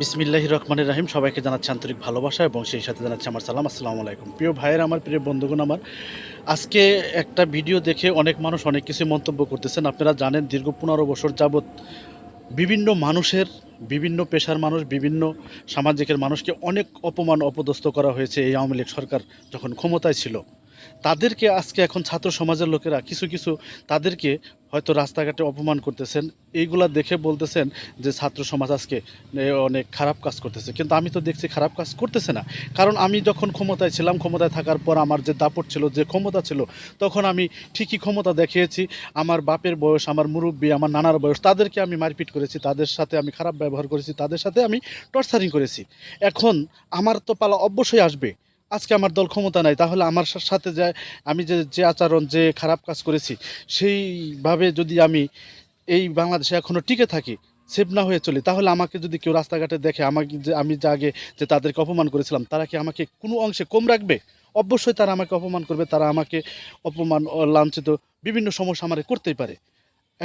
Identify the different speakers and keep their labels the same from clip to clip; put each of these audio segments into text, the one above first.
Speaker 1: বিসমিল্লাহি রহমানির রাহিম। সবাইকে জানাচ্ছি আন্তরিক ভালোবাসা এবং সেই সাথে জানাচ্ছি আমার সালাম। আসসালামু আলাইকুম। প্রিয় ভাইয়ের, আমার প্রিয় বন্ধুগণ আমার, আজকে একটা ভিডিও দেখে অনেক মানুষ অনেক কিছু মন্তব্য করতেছেন। আপনারা জানেন, দীর্ঘ পনেরো বছর যাবৎ বিভিন্ন মানুষের, বিভিন্ন পেশার মানুষ, বিভিন্ন সামাজিকের মানুষকে অনেক অপমান, অপদস্থ করা হয়েছে এই আওয়ামী লীগ সরকার যখন ক্ষমতায় ছিল। তাদেরকে আজকে এখন ছাত্র সমাজের লোকেরা কিছু কিছু তাদেরকে হয়তো রাস্তাঘাটে অপমান করতেছেন। এইগুলা দেখে বলতেছেন যে ছাত্র সমাজ আজকে অনেক খারাপ কাজ করতেছে। কিন্তু আমি তো দেখছি খারাপ কাজ করতেছে না। কারণ আমি যখন ক্ষমতায় ছিলাম, ক্ষমতায় থাকার পর আমার যে দাপট ছিল, যে ক্ষমতা ছিল, তখন আমি ঠিকই ক্ষমতা দেখিয়েছি। আমার বাপের বয়স, আমার মুরব্বী, আমার নানার বয়স, তাদেরকে আমি মারপিট করেছি, তাদের সাথে আমি খারাপ ব্যবহার করেছি, তাদের সাথে আমি টর্চারিং করেছি। এখন আমার তো পালা অবশ্যই আসবে। আজকে আমার দল ক্ষমতা নাই, তাহলে আমার সাথে যে আমি যে যে আচরণ, যে খারাপ কাজ করেছি, সেইভাবে যদি আমি এই বাংলাদেশে এখনও টিকে থাকি, সেভ না হয়ে চলি, তাহলে আমাকে যদি কেউ রাস্তাঘাটে দেখে আমাকে যে, আমি যে আগে যে তাদেরকে অপমান করেছিলাম, তারা কি আমাকে কোনো অংশে কম রাখবে? অবশ্যই তারা আমাকে অপমান করবে, তারা আমাকে অপমান, লাঞ্ছিত বিভিন্ন সমস্যা আমার করতেই পারে।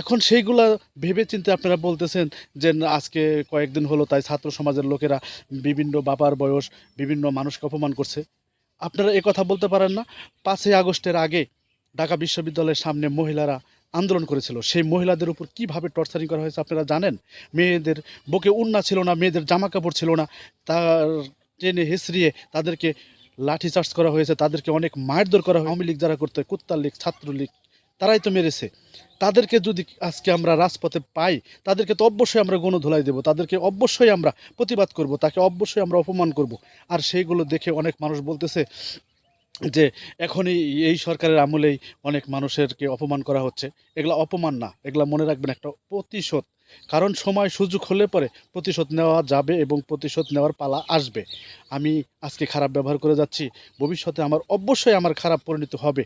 Speaker 1: এখন সেইগুলা ভেবে চিন্তে আপনারা বলতেছেন যে আজকে কয়েকদিন হলো তাই ছাত্র সমাজের লোকেরা বিভিন্ন বাবার বয়স বিভিন্ন মানুষকে অপমান করছে। আপনারা এ কথা বলতে পারেন না, পাঁচই আগস্টের আগে ঢাকা বিশ্ববিদ্যালয়ের সামনে মহিলারা আন্দোলন করেছিল। সেই মহিলাদের উপর কীভাবে টর্চারিং করা হয়েছে আপনারা জানেন? মেয়েদের বুকে উন্না ছিল না, মেয়েদের জামা কাপড় ছিল না, তার টেনে হেসড়িয়ে তাদেরকে লাঠি চার্জ করা হয়েছে, তাদেরকে অনেক মারধর করা হয় আওয়ামী লীগ যারা করতে, কুত্তার লীগ, ছাত্রলীগ তারাই তো মেরেছে। তাদেরকে যদি আজকে আমরা রাজপথে পাই, তাদেরকে তো অবশ্যই আমরা গণধোলাই দেবো, তাদেরকে অবশ্যই আমরা প্রতিবাদ করব, তাকে অবশ্যই আমরা অপমান করব। আর সেইগুলো দেখে অনেক মানুষ বলতেছে যে, এখনই এই সরকারের আমলেই অনেক মানুষেরকে অপমান করা হচ্ছে। এগুলা অপমান না, এগুলা মনে রাখবেন একটা প্রতিশোধ। কারণ সময় সুযোগ হলে পরে প্রতিশোধ নেওয়া যাবে এবং প্রতিশোধ নেওয়ার পালা আসবে। আমি আজকে খারাপ ব্যবহার করে যাচ্ছি, ভবিষ্যতে আমার অবশ্যই আমার খারাপ পরিণত হবে।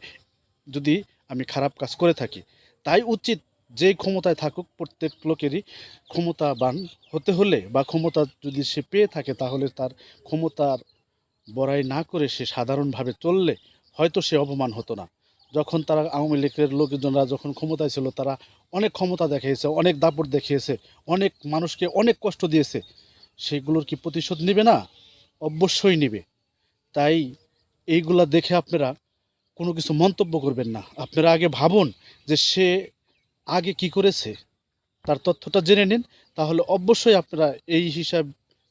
Speaker 1: যদি আমি খারাপ কাজ করে থাকি, তাই উচিত যেই ক্ষমতায় থাকুক প্রত্যেক লোকেরই ক্ষমতাবান হতে হলে বা ক্ষমতা যদি সে পেয়ে থাকে তাহলে তার ক্ষমতার বড়াই না করে সে সাধারণভাবে চললে হয়তো সে অপমান হতো না। যখন তারা আওয়ামী লীগের লোকজনরা যখন ক্ষমতায় ছিল, তারা অনেক ক্ষমতা দেখিয়েছে, অনেক দাপট দেখিয়েছে, অনেক মানুষকে অনেক কষ্ট দিয়েছে। সেগুলোর কি প্রতিশোধ নেবে না? অবশ্যই নেবে। তাই এইগুলা দেখে আপনারা কোনো কিছু মন্তব্য করবেন না। আপনারা আগে ভাবুন যে সে আগে কি করেছে, তার তথ্যটা জেনে নিন, তাহলে অবশ্যই আপনারা এই হিসাব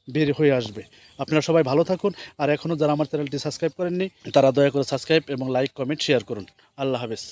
Speaker 1: বের হয়ে আসবে। আপনারা সবাই ভালো থাকুন, আর এখনও যারা আমার চ্যানেলটি সাবস্ক্রাইব করেননি, তারা দয়া করে সাবস্ক্রাইব এবং লাইক, কমেন্ট, শেয়ার করুন। আল্লাহ হাফেজ।